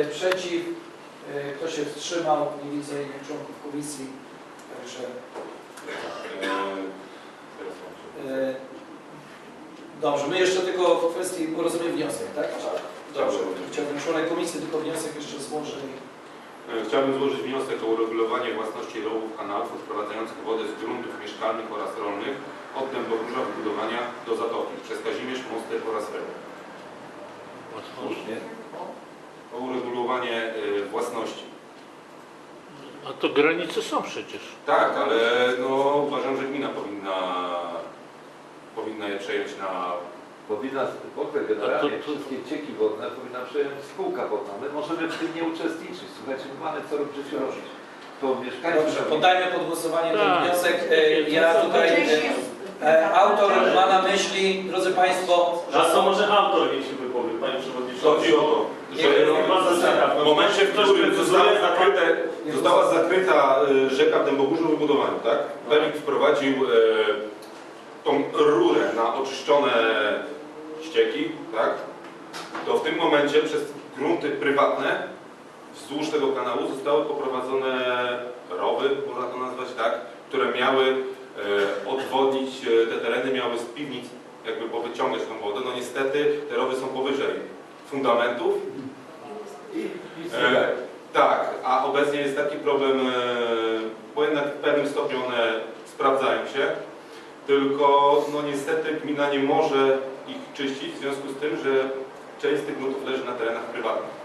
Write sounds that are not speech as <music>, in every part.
e, przeciw? E, Kto się wstrzymał? Nie widzę innych członków komisji. Także e, dobrze, my jeszcze tylko w kwestii, bo rozumiem wniosek, tak? Dobrze, chciałbym członek komisji tylko wniosek jeszcze złoży. E, Chciałbym złożyć wniosek o uregulowanie własności rowów kanałów odprowadzających wodę z gruntów mieszkalnych oraz rolnych od dęboburza wybudowania do zatoki przez Kazimierz, Mostek oraz Reł. Słusznie. O uregulowanie e, własności. A to granice są przecież. Tak, ale no, uważam, że gmina powinna, powinna je przejąć na... Powinna w ogóle A generalnie to- to- wszystkie cieki wodne powinna przejąć spółka wodna. My możemy w tym nie uczestniczyć. Słuchajcie, my mamy co w życiu robić. To mieszkańcy... Dobrze, poddajmy pod głosowanie ten Tak. wniosek. Ja tutaj, e, autor ma na myśli, drodzy Państwo, że A co może autor niech się wypowie, panie przewodniczący? Chodzi o to, że w momencie, w którym została zakryte, została zakryta e, rzeka w Dębogórzu wybudowaniu, tak? Pelik wprowadził e, tą rurę na oczyszczone ścieki, tak? To w tym momencie przez grunty prywatne wzdłuż tego kanału zostały poprowadzone rowy, można to nazwać tak, które miały e, odwodnić e, te tereny, miały z piwnic jakby powyciągać tą wodę. No niestety te rowy są powyżej fundamentów E, tak, a obecnie jest taki problem, e, bo jednak w pewnym stopniu one sprawdzają się, tylko no niestety gmina nie może ich czyścić w związku z tym, że część z tych gruntów leży na terenach prywatnych.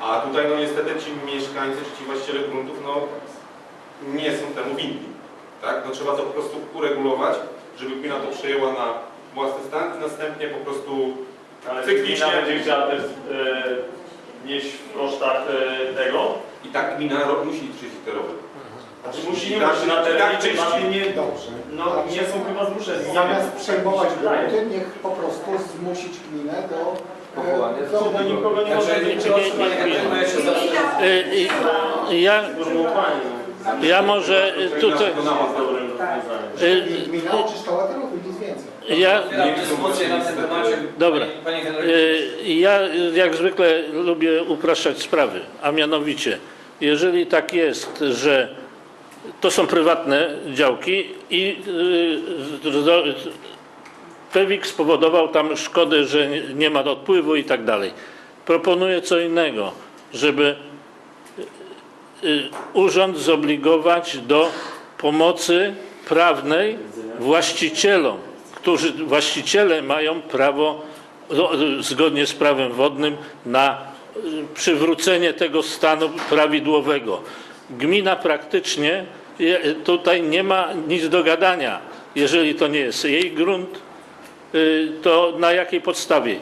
A tutaj no niestety ci mieszkańcy, czy ci właściciele gruntów no nie są temu winni. Tak? No trzeba to po prostu uregulować, żeby gmina to przejęła na własny stan i następnie po prostu Ale Cyklicznie. gmina będzie chciała też e, nieść w kosztach e, tego. i tak gmina ro- musi czyścić te rowy. Znaczy musi tak- musi na i tak nie, Dobrze. no, nie są chyba zmuszeni. Zamiast przejmować grunty, niech po prostu zmusić gminę do Powołania e, No ja się. Y, y, Ja. Ja może y, tutaj... Rozwiązaniem. y, Gmina oczyszczała te rowy, nic więcej. Ja, Otwieram dyskusję na tym temacie. Dobra. Panie- Panie Henryku. Y, Ja jak zwykle lubię upraszczać sprawy, a mianowicie, jeżeli tak jest, że to są prywatne działki i y, Pewik spowodował tam szkody, że nie- ma odpływu i tak dalej. Proponuję co innego, żeby y, urząd zobligować do pomocy prawnej właścicielom, którzy właściciele mają prawo no, zgodnie z prawem wodnym na y, przywrócenie tego stanu prawidłowego. Gmina praktycznie tutaj nie ma nic do gadania, jeżeli to nie jest jej grunt, y, to na jakiej podstawie?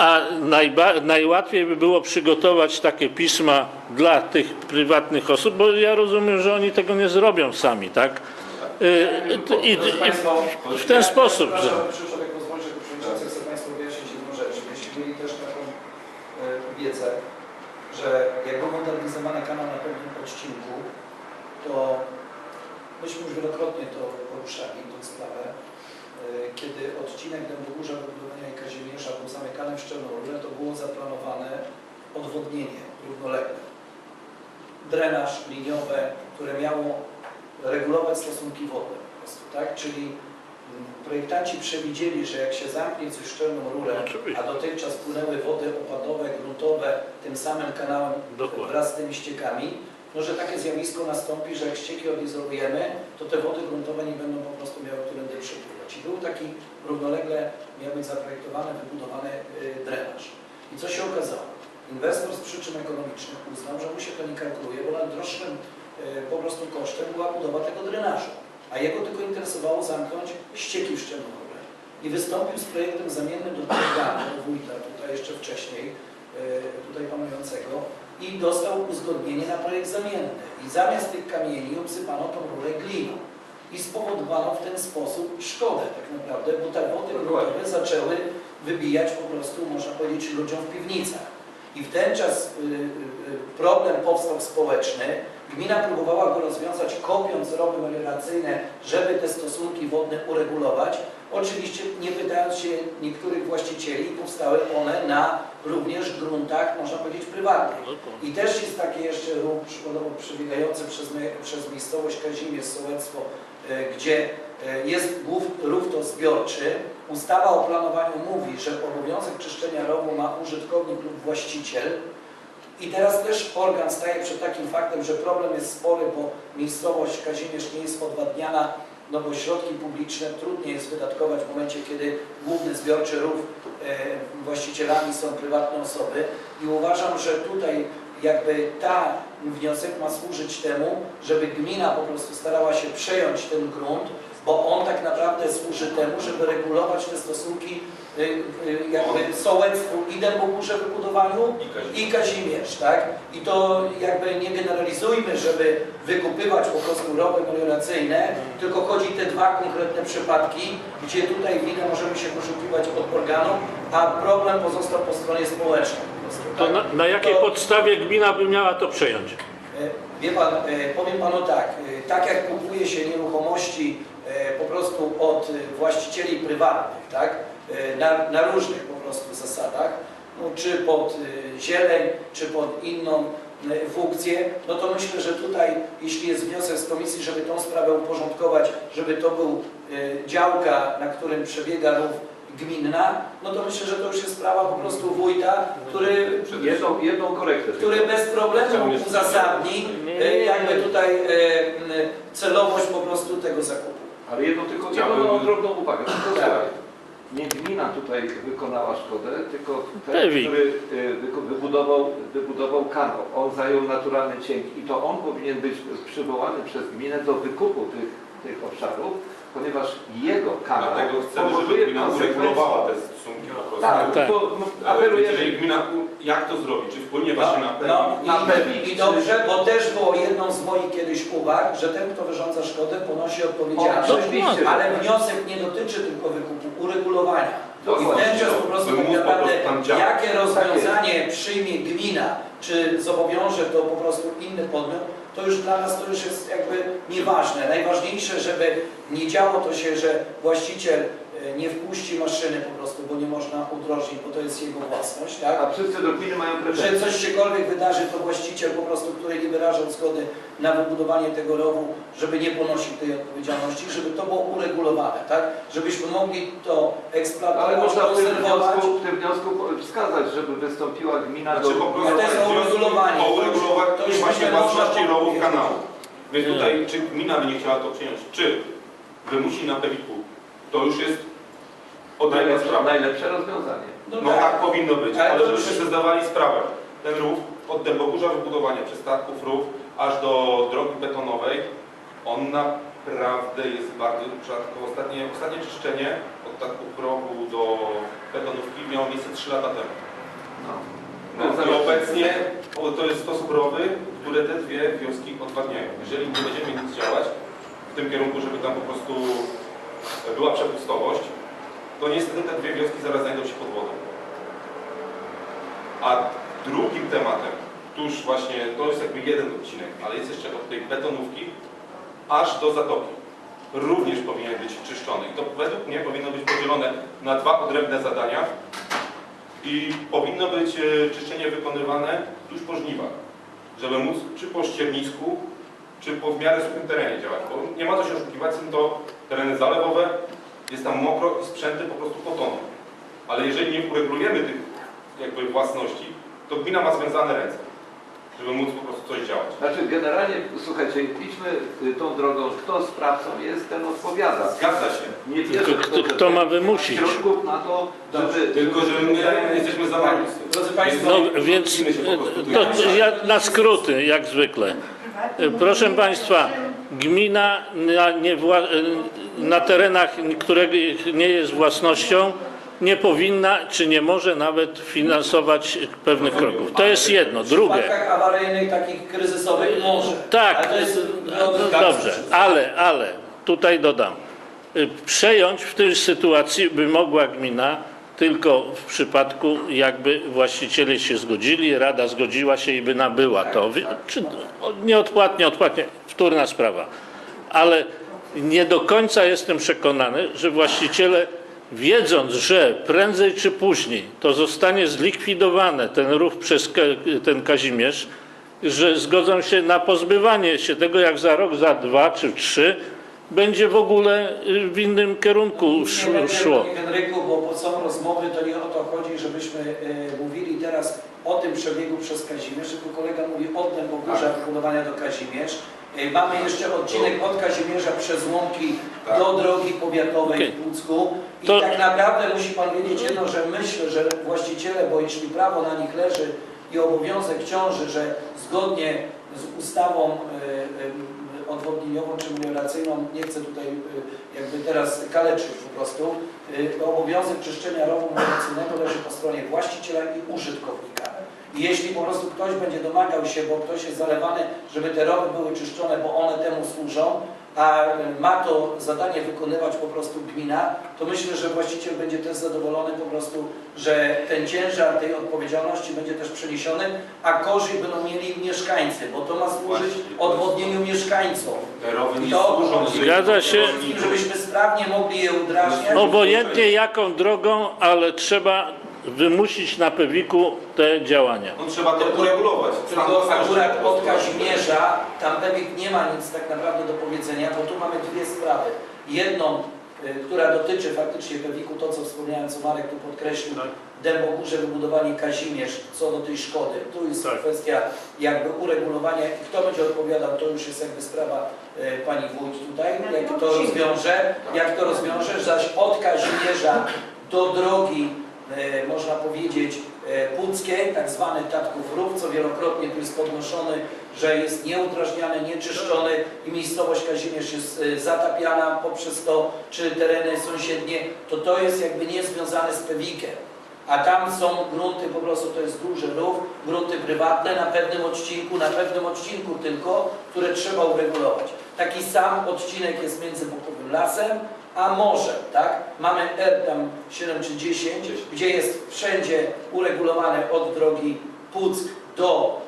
A najłatwiej by było przygotować takie pisma dla tych prywatnych osób, bo ja rozumiem, że oni tego nie zrobią sami, tak? Y, I, w ten sposób, że- chcę Państwu wyjaśnić jedną rzecz. Jeśli mieli też taką e, wiedzę, że jak był modernizowany kanał na pewnym odcinku, to myśmy już wielokrotnie to poruszali, tę sprawę, e, kiedy odcinek Dębogórza wybudowania i Kazimierza był zamykany w Szczelnurle, to było zaplanowane odwodnienie równolegle. Drenaż liniowe, które miało regulować stosunki wodne po prostu, tak? Czyli mm, projektanci przewidzieli, że jak się zamknie coś szczelną rurę, a dotychczas płynęły wody opadowe, gruntowe tym samym kanałem Dokładnie. wraz z tymi ściekami, no że takie zjawisko nastąpi, że jak ścieki odizolujemy, to te wody gruntowe nie będą po prostu miały którędy przepływać. I był taki równolegle, miał być zaprojektowany, wybudowany y, drenaż. I co się okazało? Inwestor z przyczyn ekonomicznych uznał, że mu się to nie kalkuluje, bo najdroższym y, po prostu kosztem była budowa tego drenażu. A jego tylko interesowało zamknąć ścieki w Szczelnowie. I wystąpił z projektem zamiennym do do wójta, tutaj jeszcze wcześniej, y, tutaj panującego, i dostał uzgodnienie na projekt zamienny. I zamiast tych kamieni obsypano tą rurę gliną. I spowodowano w ten sposób szkodę tak naprawdę, bo te wody zaczęły wybijać po prostu, można powiedzieć, ludziom w piwnicach. I w ten czas y, y, y, problem powstał społeczny. Gmina próbowała go rozwiązać, kopiąc rowy melioracyjne, żeby te stosunki wodne uregulować. Oczywiście nie pytając się niektórych właścicieli, powstały one na również gruntach, można powiedzieć, prywatnych. I też jest takie jeszcze ruch przykładowo przebiegający przez, przez miejscowość Kazimierz, sołectwo, gdzie jest rów, rów to zbiorczy. Ustawa o planowaniu mówi, że obowiązek czyszczenia rowu ma użytkownik lub właściciel. I teraz też organ staje przed takim faktem, że problem jest spory, bo miejscowość Kazimierz nie jest odwadniana, no bo środki publiczne trudniej jest wydatkować w momencie, kiedy główny zbiorczy rów e, właścicielami są prywatne osoby. I uważam, że tutaj jakby ta wniosek ma służyć temu, żeby gmina po prostu starała się przejąć ten grunt, bo on tak naprawdę służy temu, żeby regulować te stosunki y, y, jakby sołectwu i Dębogórze w budowaniu I Kazimierz. i Kazimierz, tak? I to jakby nie generalizujmy, żeby wykupywać po prostu rowy melioracyjne, tylko chodzi te dwa konkretne przypadki, gdzie tutaj winę możemy się poszukiwać od organów, a problem pozostał po stronie społecznej. po prostu, To tak? na, na jakiej To- podstawie gmina by miała to przejąć? E, Wie Pan, e, powiem Panu tak, e, tak jak kupuje się nieruchomości po prostu od e, właścicieli prywatnych, tak, e, na, na różnych po prostu zasadach, no, czy pod e, zieleń, czy pod inną e, funkcję, no to myślę, że tutaj, jeśli jest wniosek z komisji, żeby tą sprawę uporządkować, żeby to był e, działka, na którym przebiega rów gminna, no to myślę, że to już jest sprawa po prostu wójta, który Jedną, jedną korektę. który bez problemu uzasadni e, jakby tutaj e, celowość po prostu tego zakupu. Ale jedną tylko, Chciałbym- jedną drobną uwagę. Tylko Tak. nie gmina tutaj wykonała szkodę, tylko ten, który y, wybudował, wybudował kanał. On zajął naturalny cięg i to on powinien być przywołany przez gminę do wykupu tych, tych obszarów, ponieważ jego kanał Dlatego chcemy, żeby gmina uregulowała te stosunki po prostu. Tak, Tak. to no, Ale apelujemy. Jeżeli gmina, jak to zrobi? Czy wpłynie właśnie na No Na i, pewni. i dobrze, bo też było jedną z moich kiedyś uwag, że ten, kto wyrządza szkodę, ponosi odpowiedzialność, Oczywiście. ale wniosek nie dotyczy tylko wykupu, uregulowania. I w Dokładnie. ten czas po prostu tak naprawdę, jakie rozwiązanie przyjmie gmina, czy zobowiąże to po prostu inny podmiot, to już dla nas to już jest jakby nieważne. Najważniejsze, żeby nie działo to się, że właściciel nie wpuści maszyny po prostu, bo nie można udrożnić, bo to jest jego własność, tak? A wszyscy do gminy mają że pretensje. coś siekolwiek wydarzy, to właściciel po prostu, który nie wyrażał zgody na wybudowanie tego rowu, żeby nie ponosił tej odpowiedzialności, żeby to było uregulowane, tak? Żebyśmy mogli to Ale eksploatować, można w tym, wniosku, w tym wniosku wskazać, żeby wystąpiła gmina Znaczy do... po prostu to jest uregulowanie. o To to już właśnie własności rowów kanału. Więc tutaj, czy gmina by nie chciała to przyjąć, czy wymusi na Pewiku, to już jest Najlepsze, sprawa. najlepsze rozwiązanie. No tak powinno być, Ale ale żebyśmy sobie zdawali sprawę. Ten rów od Dębogórza wybudowania przez Tarków Rów aż do drogi betonowej, on naprawdę jest bardzo rzadko. Ostatnie, ostatnie czyszczenie od Tarków Rowu do betonówki miało miejsce 3 lata temu. No. No, I obecnie to jest sposób rowy, które te dwie wioski odwadniają. Jeżeli nie będziemy nic działać w tym kierunku, żeby tam po prostu była przepustowość, to niestety te dwie wioski zaraz znajdą się pod wodą. A drugim tematem, tuż właśnie, to jest jakby jeden odcinek, ale jest jeszcze od tej betonówki aż do zatoki. Również powinien być czyszczony. I to według mnie powinno być podzielone na dwa odrębne zadania i powinno być e, czyszczenie wykonywane tuż po żniwach, żeby móc czy po ściernisku, czy po w miarę suchym terenie działać, bo nie ma co się oszukiwać, są to tereny zalewowe, jest tam mokro i sprzęty po prostu potoną. Ale jeżeli nie uregulujemy tych jakby własności, to gmina ma związane ręce, żeby móc po prostu coś działać. Znaczy generalnie, słuchajcie, idźmy y, tą drogą, kto sprawcą jest, ten odpowiada. Zgadza się. Nie to, kto, że kto ma nie wymusić? środków na to, żeby... Tylko, że my jesteśmy za. Drodzy Państwo, No więc Musimy się po prostu tu to, to ja na skróty, jak zwykle. Proszę Państwa, gmina na, niewła- na terenach, których nie jest własnością, nie powinna czy nie może nawet finansować pewnych kroków. To jest jedno. w Drugie. przypadkach awaryjnych, takich kryzysowych może. Tak, Ale to jest no, dobrze, ale, ale tutaj dodam. Y, Przejąć w tej sytuacji by mogła gmina tylko w przypadku, jakby właściciele się zgodzili, rada zgodziła się i by nabyła to. Czy nieodpłatnie, odpłatnie, wtórna sprawa. Ale nie do końca jestem przekonany, że właściciele wiedząc, że prędzej czy później to zostanie zlikwidowane, ten rów przez ten Kazimierz, że zgodzą się na pozbywanie się tego, jak za rok, za dwa czy trzy będzie w ogóle y, w innym kierunku Nie szło. Panie Henryku, bo po są rozmowy, to nie o to chodzi, żebyśmy e, mówili teraz o tym przebiegu przez Kazimierz, tylko kolega mówi o Dębogórza Tak. wybudowania do Kazimierz. Mamy jeszcze odcinek od Kazimierza przez Łąki Tak. do drogi powiatowej Okej. w Pucku. I To- tak naprawdę musi Pan wiedzieć jedno, że myślę, że właściciele, bo jeśli prawo na nich leży i obowiązek ciąży, że zgodnie z ustawą e, e, odwodnieniową czy melioracyjną, nie chcę tutaj e, jakby teraz kaleczyć po prostu, obowiązek czyszczenia rowu melioracyjnego leży po stronie właściciela i użytkownika. I jeśli po prostu ktoś będzie domagał się, bo ktoś jest zalewany, żeby te rowy były czyszczone, bo one temu służą, a ma to zadanie wykonywać po prostu gmina, to myślę, że właściciel będzie też zadowolony po prostu, że ten ciężar tej odpowiedzialności będzie też przeniesiony, a korzyść będą mieli mieszkańcy, bo to ma służyć odwodnieniu mieszkańcom. Te rowy nie To- służą Zgadza się. Żebyśmy sprawnie mogli je udrażniać. Obojętnie jaką drogą, ale trzeba wymusić na Pewiku te działania. On trzeba to uregulować. Tylko akurat od. Kazimierza tam Pewik nie ma nic tak naprawdę do powiedzenia, bo tu mamy dwie sprawy. Jedną, y, która dotyczy faktycznie Pewiku, to co wspomniałem, co Marek tu podkreślił, Tak. Dębogórze wybudowanie Kazimierz, co do tej szkody. Tu jest Tak. kwestia jakby uregulowania i kto będzie odpowiadał, to już jest jakby sprawa y, pani wójt tutaj, jak to rozwiąże, jak to rozwiąże, zaś od Kazimierza do drogi, można powiedzieć, e, Puckiej, tak zwany Tatków Rów, co wielokrotnie tu jest podnoszony, że jest nieudrażniany, nieczyszczony i miejscowość Kazimierz jest e, zatapiana poprzez to, czy tereny sąsiednie, to to jest jakby niezwiązane z Pewikiem. A tam są grunty, po prostu to jest duży rów, grunty prywatne na pewnym odcinku, na pewnym odcinku tylko, które trzeba uregulować. Taki sam odcinek jest między Bukowym Lasem a morzem, tak? Mamy R tam 7 czy 10, gdzie jest wszędzie uregulowane od drogi Puck do,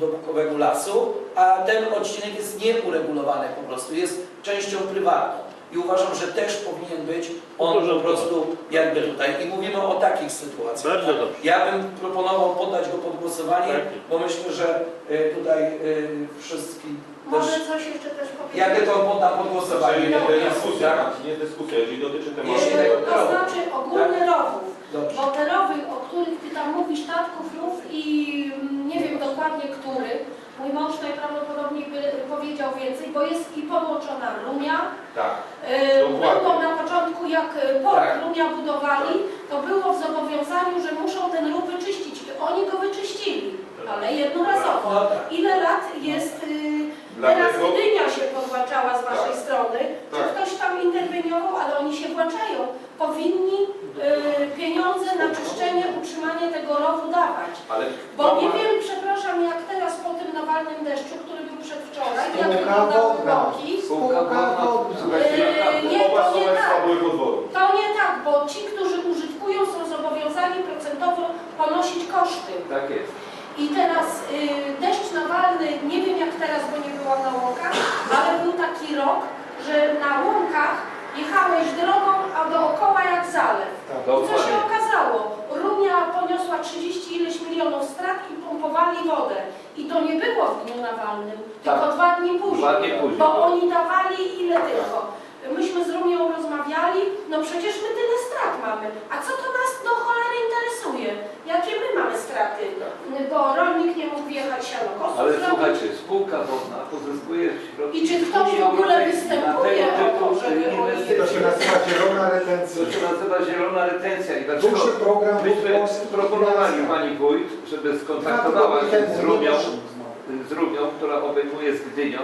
do Bukowego Lasu, a ten odcinek jest nieuregulowany po prostu, jest częścią prywatną. I uważam, że też powinien być on po prostu jakby tutaj. I mówimy o takich sytuacjach. Bardzo dobrze. Ja bym proponował poddać go pod głosowanie, Tak. bo myślę, że y, tutaj y, wszystkim też... Może coś jeszcze też powiedzieć? Ja tylko poddam pod głosowanie. No, nie dyskusja, nie dyskusja, jeżeli dotyczy tematu. Jeśli tego To znaczy ogólny rowów, Dobrze. bo te rowy, o których Ty tam mówisz, tatków rów i mm, nie wiem dokładnie który, mój mąż najprawdopodobniej by powiedział więcej, bo jest i podłączona Rumia. Tak. Yy, Dokładnie. Było na początku, jak y, port Tak. Rumia budowali, to było w zobowiązaniu, że muszą ten rów wyczyścić. Oni go wyczyścili, ale jednorazowo. No tak. Ile lat jest... y, Teraz Dlatego- Gdynia się podłączała z Waszej Tak. strony. Czy Tak. ktoś tam interweniował, ale oni się włączają. Powinni y, pieniądze na czyszczenie, utrzymanie tego rowu dawać. Ale Bo kto nie ma- wiem, przepraszam, jak teraz po tym nawalnym deszczu, który był przedwczoraj, jak wyglądały bloki. Spółka Yy, nie, to nie tak. To nie tak, bo ci, którzy użytkują, są zobowiązani procentowo ponosić koszty. Tak jest. I teraz y, deszcz nawalny, nie wiem jak teraz, bo nie byłam na łąkach, ale był taki rok, że na łąkach jechałeś drogą, a dookoła jak zalew. Tak. I co się okazało? Rumia poniosła 30 ileś milionów strat i pompowali wodę. I to nie było w dniu nawalnym, tylko Tak. dwa dni później. Dwa dni później. Bo oni dawali ile tylko. Myśmy z Rumią rozmawiali, no przecież my tyle strat mamy. A co to nas do cholery interesuje? Jakie my mamy straty? Bo rolnik nie mógł wjechać sianokosu Ale zrobić. słuchajcie, spółka wodna pozyskuje środki I czy ktoś w ogóle występuje o to, żeby. To się nazywa zielona retencja. To się nazywa zielona retencja i dlaczego Duży program myśmy proponowali pani wójt, żeby skontaktowała się z Rumią, z Rumią, która obejmuje z Gdynią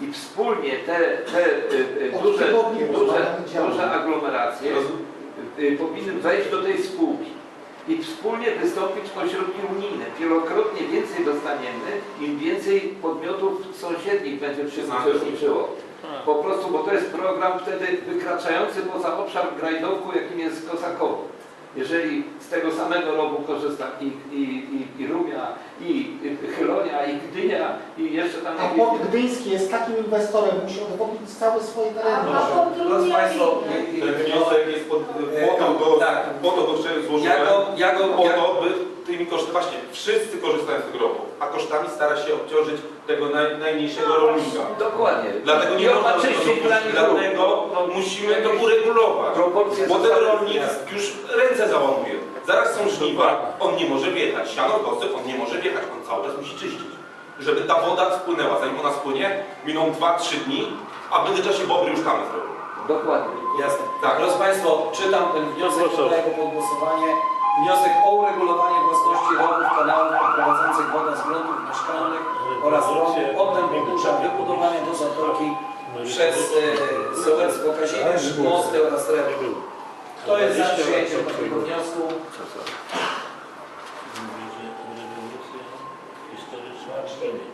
i wspólnie te, te y, y, Od duże, duże, duże aglomeracje y, powinny wejść do tej spółki i wspólnie wystąpić o środki unijne. Wielokrotnie więcej dostaniemy, im więcej podmiotów sąsiednich będzie przyczepiło. Po prostu, bo to jest program wtedy wykraczający poza obszar Grajdołku, jakim jest Kosakowo. Jeżeli z tego samego rowu korzysta i, i, i, i Rumia, i, i Chylonia, i Gdynia, i jeszcze tam A port gdyński jest takim inwestorem, musi odwodnić całe swoje tereny. a port i- i- Ten wniosek jest pod, E, po to, go, tak. po to go złożyłem. Ja go, ja go, po ja, to, by tymi kosztami, właśnie wszyscy korzystają z tego roku, a kosztami stara się obciążyć tego naj, najmniejszego rolnika. Dokładnie. Dlatego nie można Dlatego no, musimy to uregulować. Bo ten rolnik już ręce załamuje. Zaraz są żniwa, on nie może wjechać. Siano kosy, on nie może wjechać, on cały czas musi czyścić. Żeby ta woda spłynęła. Zanim ona spłynie, miną 2-3 dni, a w międzyczasie bobry już tam zrobią. Dokładnie. Jasne. Tak. Drodzy Państwo, czytam ten wniosek, Proszę. podaję go pod głosowanie. Wniosek o uregulowanie własności rowów, kanałów poprowadzących wodę z gruntów mieszkalnych oraz rowów od Dębogórza, wybudowania do zatoki przez e, sołectwo Kazimierz, mosty oraz rewy. Kto jest za przyjęciem takiego wniosku?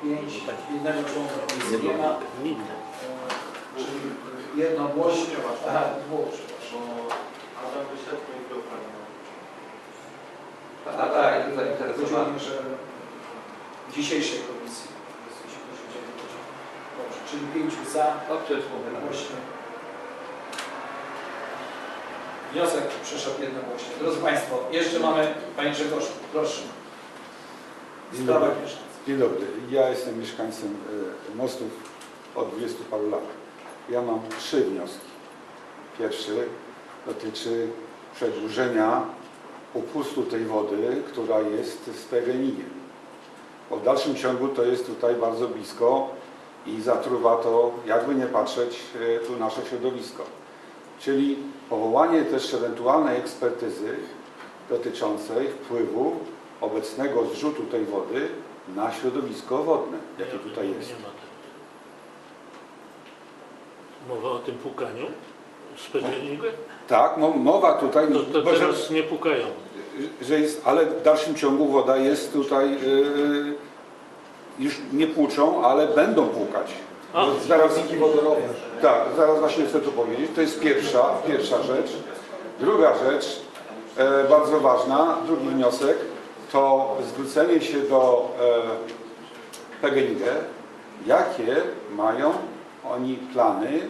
Pięć, jednego członka komisji nie ma, jednogłośnie. Aha, dwóch, przepraszam. Adam i Mikrofon. A tak, zainteresowany. Zainteresowany, że w dzisiejszej komisji jesteśmy Dobrze, czyli pięciu za, No przecież mówię. jednogłośnie. Wniosek przeszedł jednogłośnie. Drodzy Państwo, jeszcze mamy, Panie Grzegorz, proszę. Dzień Sprawa dobry. Dzień dobry. Ja jestem mieszkańcem e, Mostów od 20 paru lat. Ja mam trzy wnioski. Pierwszy dotyczy przedłużenia upustu tej wody, która jest z PGNiG. Bo w dalszym ciągu to jest tutaj bardzo blisko i zatruwa to, jakby nie patrzeć, e, tu nasze środowisko. Czyli powołanie też ewentualnej ekspertyzy dotyczącej wpływu obecnego zrzutu tej wody na środowisko wodne, jakie tutaj jest. Mowa o tym pukaniu z? Tak, mo- mowa tutaj, To, to bo że, teraz nie pukają. że jest, ale w dalszym ciągu woda jest tutaj, yy, już nie płuczą, ale będą płukać. A. Zaraz, wodorowe. tak, zaraz właśnie chcę to powiedzieć. To jest pierwsza, pierwsza rzecz. Druga rzecz, e, bardzo ważna, drugi wniosek, to zwrócenie się do e, PGNiG, jakie mają oni plany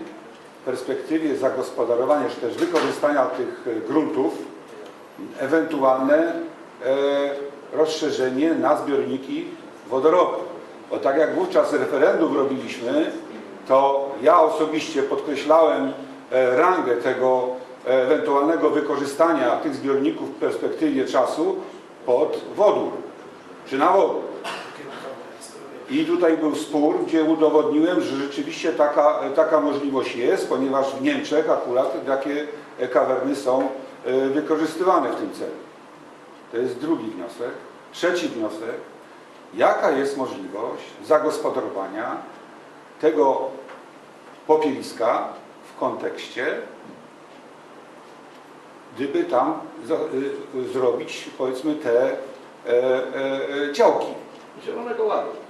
w perspektywie zagospodarowania, czy też wykorzystania tych e, gruntów, ewentualne e, rozszerzenie na zbiorniki wodorowe. Bo tak jak wówczas referendum robiliśmy, to ja osobiście podkreślałem e, rangę tego ewentualnego wykorzystania tych zbiorników w perspektywie czasu pod wodór, czy na wodór. I tutaj był spór, gdzie udowodniłem, że rzeczywiście taka, taka możliwość jest, ponieważ w Niemczech akurat takie kawerny są e, wykorzystywane w tym celu. To jest drugi wniosek. Trzeci wniosek. Jaka jest możliwość zagospodarowania tego popieliska w kontekście, gdyby tam y, zrobić powiedzmy te e, e, e, działki. Zielonego Ładu.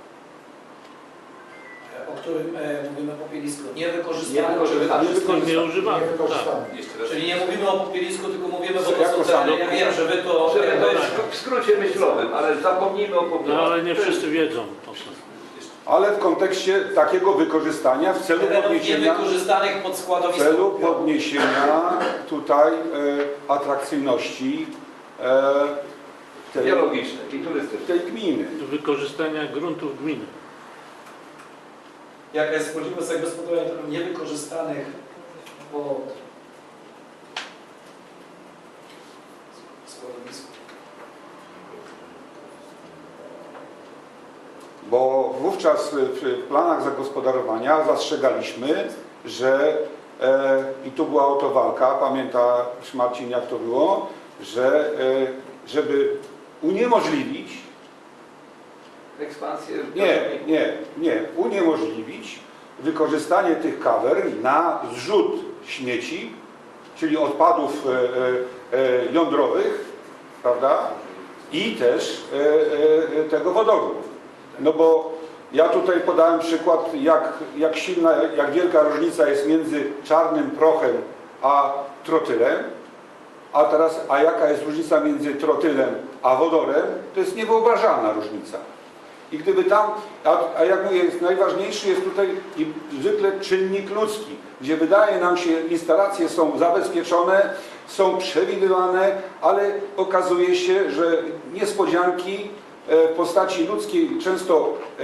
O którym e, mówimy popielisku. Niewykorzystane. Niewykorzystane. czy wykorzystane? Nie używamy. Tak. Niewykorzystane. Jeszcze raz. Czyli nie mówimy o popielisku, tylko mówimy, bo to są tereny. Ja wiem, że Wy to... Żeby to jest w skrócie myślowym, ale zapomnijmy o No popielach. ale nie wszyscy wiedzą o. Ale w kontekście takiego wykorzystania w celu podniesienia, w celu podniesienia tutaj e, atrakcyjności e, tej, Biologiczne i turystyczne. tej gminy. Wykorzystania gruntów gminy. Jaka jest możliwość zagospodarowania terenów niewykorzystanych pod? Bo wówczas w planach zagospodarowania zastrzegaliśmy, że e, i tu była o to walka, pamiętasz Marcin jak to było, że e, żeby uniemożliwić, Ekspansję. nie, nie, nie, uniemożliwić wykorzystanie tych kawern na zrzut śmieci, czyli odpadów e, e, e, jądrowych, prawda, i też e, e, tego wodoru. No bo ja tutaj podałem przykład, jak, jak silna, jak wielka różnica jest między czarnym prochem a trotylem. A teraz, a jaka jest różnica między trotylem a wodorem? To jest niewyobrażalna różnica. I gdyby tam, a, a jak mówię, najważniejszy jest tutaj zwykle czynnik ludzki, gdzie wydaje nam się, instalacje są zabezpieczone, są przewidywane, ale okazuje się, że niespodzianki e, w postaci ludzkiej często e,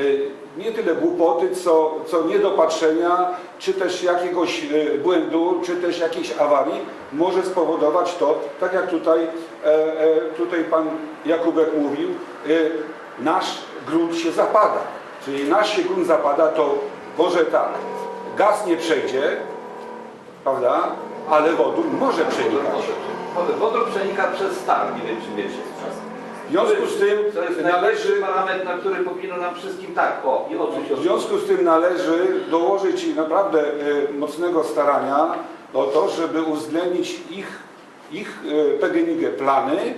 nie tyle głupoty, co, co niedopatrzenia, czy też jakiegoś e, błędu, czy też jakiejś awarii może spowodować to, tak jak tutaj, tutaj pan Jakubek mówił, nasz grunt się zapada. Czyli nasz się grunt zapada, to może tak, gaz nie przejdzie, prawda, ale wodór może przenikać. Wodór, przenika przez stal, nie wiem czy wiecie. W związku z tym To jest należy parametr, na który powinno nam wszystkim tak, o, i oczy się W związku z tym należy dołożyć naprawdę e, mocnego starania o to, żeby uwzględnić ich, ich e, PGNiG plany,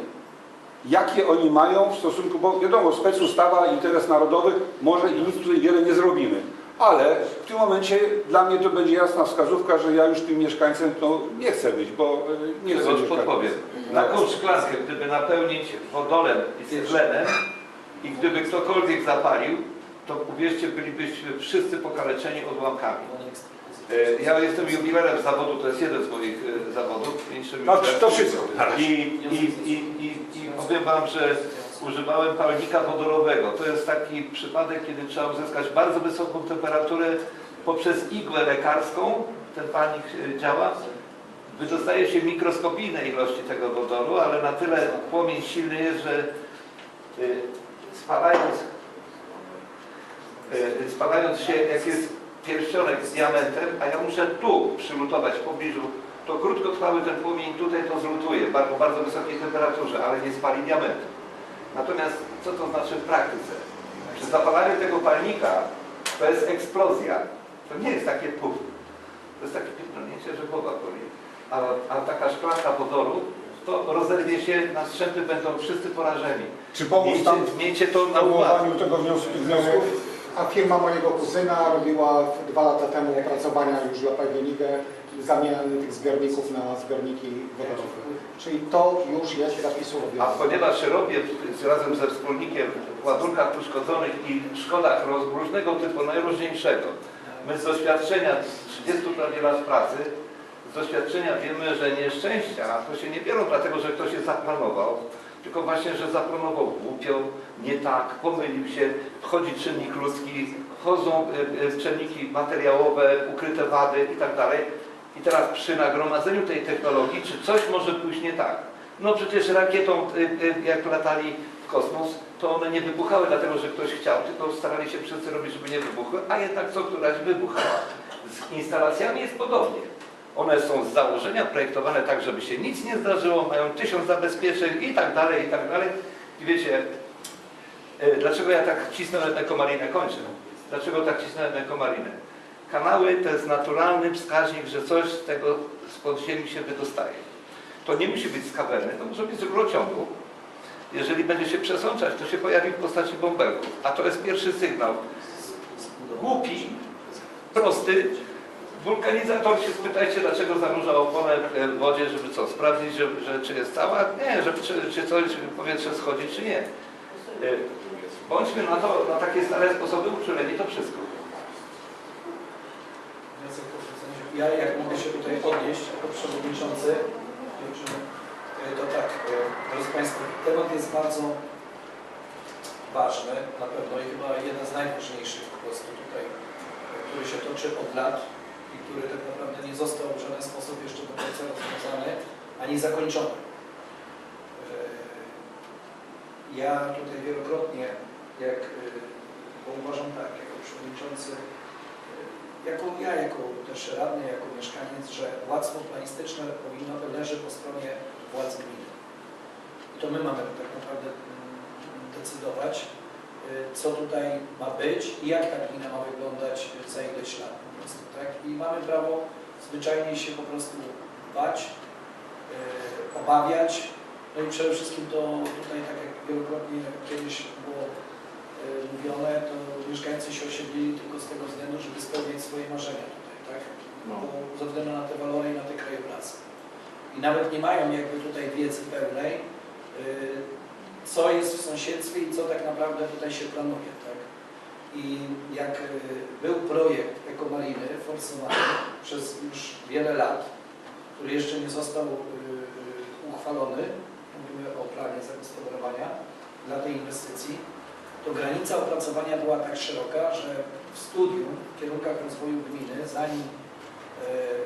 jakie oni mają w stosunku, bo wiadomo, specustawa, interes narodowy, może i nic tutaj wiele nie zrobimy. Ale w tym momencie dla mnie to będzie jasna wskazówka, że ja już tym mieszkańcem to nie chcę być, bo e, nie chcę mieszkać. podpowiem. Taką szklankę, gdyby napełnić wodolem i tlenem i gdyby ktokolwiek zapalił, to uwierzcie, bylibyśmy wszyscy pokaleczeni odłamkami. E, Ja jestem jubilerem zawodu, to jest jeden z moich e, zawodów. No, jubilerów. to wszystko. I, i, i, i, I powiem Wam, że używałem palnika wodorowego. To jest taki przypadek, kiedy trzeba uzyskać bardzo wysoką temperaturę poprzez igłę lekarską. Ten palnik e, działa. Wydostaje się mikroskopijne ilości tego wodoru, ale na tyle płomień silny jest, że y, spalając, y, spalając się, jak jest pierścionek z diamentem, a ja muszę tu przylutować w pobliżu, to krótkotrwały ten płomień tutaj to zlutuje, bardzo, bardzo wysokiej temperaturze, ale nie spali diamentu. Natomiast co to znaczy w praktyce? Przy zapalaniu tego palnika to jest eksplozja. To nie jest takie puf. To jest takie pierdolnięcie, że głowa boli. A, a taka szklanka wodoru, to rozerwie się, na strzępy będą wszyscy porażeni. Czy pomóc Miejcie, tam miejcie to na formułowaniu tego wniosku, wniosków? A firma mojego kuzyna robiła dwa lata temu opracowania już dla PGNiG zamiany tych zbiorników na zbiorniki wodorowe. Czyli to już jest zapisu A ponieważ robię z- razem ze wspólnikiem w ładunkach uszkodzonych i szkodach roz- różnego typu, najróżniejszego, my z doświadczenia 30 prawie lat pracy, z doświadczenia wiemy, że nieszczęścia to się nie biorą dlatego, że ktoś je zaplanował, tylko właśnie, że zaplanował głupio, nie tak, pomylił się, wchodzi czynnik ludzki, wchodzą y, y, czynniki materiałowe, ukryte wady i tak dalej. I teraz przy nagromadzeniu tej technologii, czy coś może pójść nie tak? No przecież rakietą, y, y, jak latali w kosmos, to one nie wybuchały dlatego, że ktoś chciał, tylko starali się wszyscy robić, żeby nie wybuchły, a jednak co któraś wybuchała. Z instalacjami jest podobnie. One są z założenia projektowane tak, żeby się nic nie zdarzyło, mają tysiąc zabezpieczeń i tak dalej, i tak dalej. I wiecie, y, dlaczego ja tak cisnąłem ekomarinę? Kończę. Dlaczego tak cisnąłem ekomarinę? Kanały to jest naturalny wskaźnik, że coś z tego spod ziemi się wydostaje. To nie musi być z kawerny, to może być z rurociągu. Jeżeli będzie się przesączać, to się pojawi w postaci bąbelków. A to jest pierwszy sygnał. Głupi, prosty. Wulkanizator się spytajcie, dlaczego zanurza oponę w wodzie, żeby co, sprawdzić, że, że czy jest cała? Nie, że, czy, czy coś, powietrze schodzi, czy nie. Y, Bądźmy na to, na takie stare sposoby uczuleni, to wszystko. Wniosek powrócenia. Ja jak mogę się tutaj odnieść jako przewodniczący, e, to tak, e, drodzy Państwo, temat jest bardzo ważny na pewno i chyba jeden z najważniejszych po prostu tutaj, e, który się toczy od lat i który tak naprawdę nie został w żaden sposób jeszcze do końca rozwiązany ani zakończony. Ja tutaj wielokrotnie, jak, bo uważam tak, jako przewodniczący jako ja, jako też radny, jako mieszkaniec, że władztwo planistyczne powinno leży po stronie władz gminy. I to my mamy tak naprawdę mm, decydować, y, co tutaj ma być i jak ta gmina ma wyglądać za ileś lat po prostu, tak? I mamy prawo zwyczajnie się po prostu bać, y, obawiać, no i przede wszystkim to tutaj, tak jak wielokrotnie kiedyś było y, mówione, to mieszkańcy się osiedlili tylko z tego względu, żeby spełniać swoje marzenia tutaj, tak? Bo ze względu na te walory i na te krajobrazy. i nawet nie mają jakby tutaj wiedzy pełnej, y, co jest w sąsiedztwie i co tak naprawdę tutaj się planuje. Tak? I jak y, był projekt Ekomariny forsowany <clears throat> przez już wiele lat, który jeszcze nie został y, uchwalony, mówimy o planie zagospodarowania dla tej inwestycji, to granica opracowania była tak szeroka, że w studium w kierunkach rozwoju gminy, zanim e, e,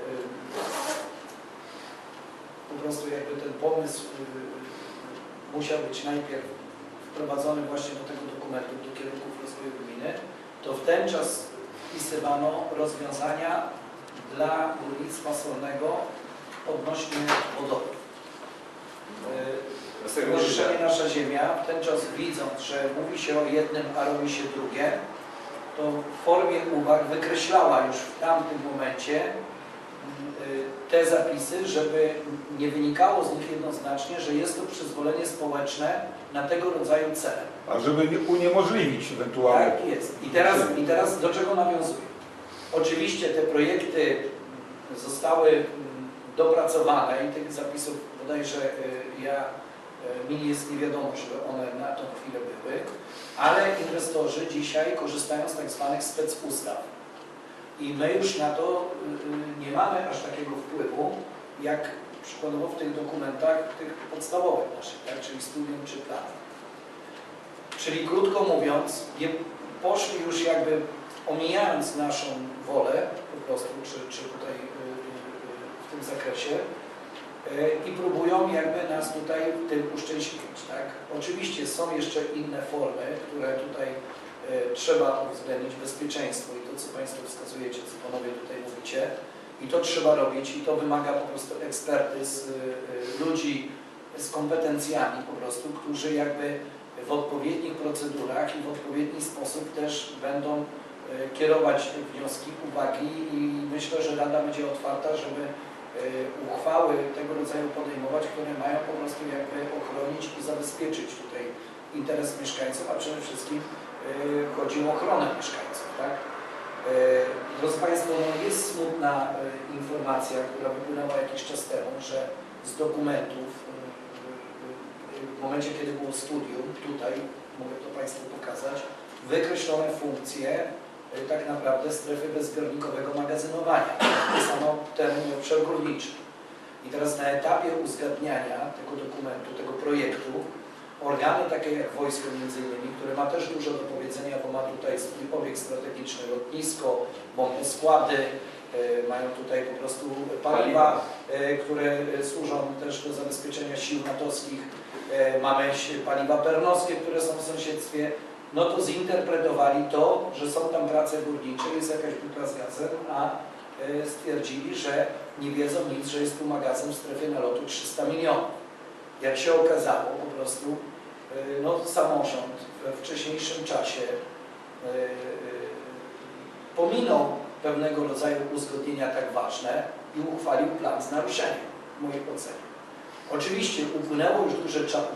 po prostu jakby ten pomysł e, musiał być najpierw wprowadzony właśnie do tego dokumentu, do kierunków rozwoju gminy, to w ten czas wpisywano rozwiązania dla górnictwa solnego odnośnie wodorów. E, Rozszerzenie Nasza Ziemia, w ten czas widząc, że mówi się o jednym, a robi się drugie, to w formie uwag wykreślała już w tamtym momencie y, te zapisy, żeby nie wynikało z nich jednoznacznie, że jest to przyzwolenie społeczne na tego rodzaju cele. A żeby nie uniemożliwić ewentualnie. Tak jest. I teraz, I teraz do czego nawiązuję? Oczywiście te projekty zostały mm, dopracowane i tych zapisów bodajże y, ja, mi jest nie wiadomo, żeby one na tą chwilę były, ale inwestorzy dzisiaj korzystają z tak zwanych specustaw. I my już na to y, y, nie mamy aż takiego wpływu, jak przykładowo w tych dokumentach, tych podstawowych naszych, tak, czyli studium czy plan. Czyli krótko mówiąc, nie poszli już jakby omijając naszą wolę po prostu, czy, czy tutaj y, w tym zakresie i próbują jakby nas tutaj w tym uszczęśliwić. Tak? Oczywiście są jeszcze inne formy, które tutaj y, trzeba uwzględnić, bezpieczeństwo i to, co Państwo wskazujecie, co Panowie tutaj mówicie, i to trzeba robić i to wymaga po prostu ekspertyz, y, ludzi z kompetencjami po prostu, którzy jakby w odpowiednich procedurach i w odpowiedni sposób też będą e, kierować wnioski, uwagi i myślę, że Rada będzie otwarta, żeby e, uchwały tego rodzaju podejmować, które mają po prostu jakby ochronić i zabezpieczyć tutaj interes mieszkańców, a przede wszystkim e, chodzi o ochronę mieszkańców. Tak? Drodzy Państwo, no jest smutna informacja, która wypłynęła jakiś czas temu, że z dokumentów w momencie, kiedy było studium, tutaj mogę to Państwu pokazać, wykreślone funkcje tak naprawdę strefy bezzbiornikowego magazynowania. Pisano termin obszar górniczy. I teraz na etapie uzgadniania tego dokumentu, tego projektu, organy takie jak wojsko między innymi, które ma też dużo do powiedzenia, bo ma tutaj swój obiekt strategiczny, lotnisko, bomby składy, y, mają tutaj po prostu paliwa, y, które służą też do zabezpieczenia sił natowskich, e, mamy paliwa pernowskie, które są w sąsiedztwie, no to zinterpretowali to, że są tam prace górnicze, jest jakaś butla z gazem, a e, stwierdzili, że nie wiedzą nic, że jest tu magazyn w strefie nalotu 300 milionów. Jak się okazało, po prostu e, no, samorząd we wcześniejszym czasie e, pominął pewnego rodzaju uzgodnienia tak ważne i uchwalił plan z naruszeniem, w mojej ocenie. Oczywiście upłynęło już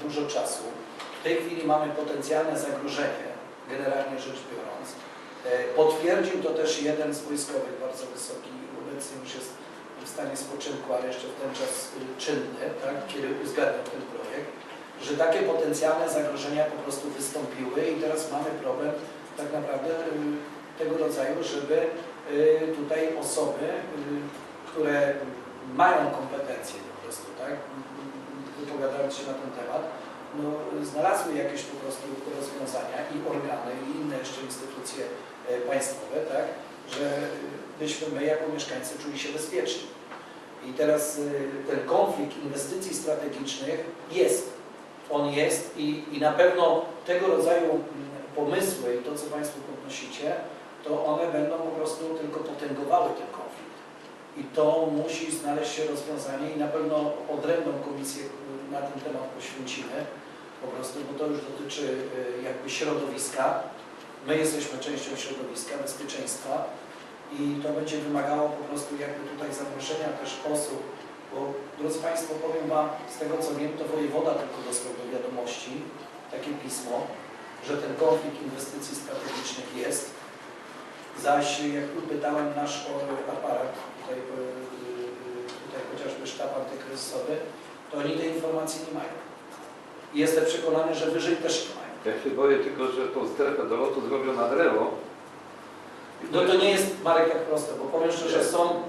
dużo czasu. W tej chwili mamy potencjalne zagrożenie, generalnie rzecz biorąc. E, Potwierdził to też jeden z wojskowych, bardzo wysoki, obecnie już jest w stanie spoczynku, ale jeszcze w ten czas y, czynny, tak, kiedy uzgadniał ten projekt, że takie potencjalne zagrożenia po prostu wystąpiły i teraz mamy problem tak naprawdę y, tego rodzaju, żeby y, tutaj osoby, które mają kompetencje po prostu, tak, wypowiadając się na ten temat, no, znalazły jakieś po prostu rozwiązania i organy i inne jeszcze instytucje e, państwowe, tak, że byśmy my jako mieszkańcy czuli się bezpieczni. I teraz y, ten konflikt inwestycji strategicznych jest. On jest i, i na pewno tego rodzaju mm, pomysły i to, co Państwo podnosicie, to one będą po prostu tylko potęgowały ten konflikt. I to musi znaleźć się rozwiązanie i na pewno odrębną komisję y, na ten temat poświęcimy po prostu, bo to już dotyczy y, jakby środowiska. My jesteśmy częścią środowiska, bezpieczeństwa i to będzie wymagało po prostu jakby tutaj zaproszenia też osób, bo drodzy Państwo, powiem Wam, z tego co wiem, to wojewoda tylko dostał do wiadomości takie pismo, że ten konflikt inwestycji strategicznych jest. Zaś jak pytałem nasz aparat, tutaj, y, y, tutaj chociażby sztab antykryzysowy, kryzysowy, to oni tej informacji nie mają. I jestem przekonany, że wyżej też nie mają. Ja się boję tylko, że tą strefę do lotu zrobią na drewo. No to nie jest, Marek, tak proste, bo powiem szczerze, są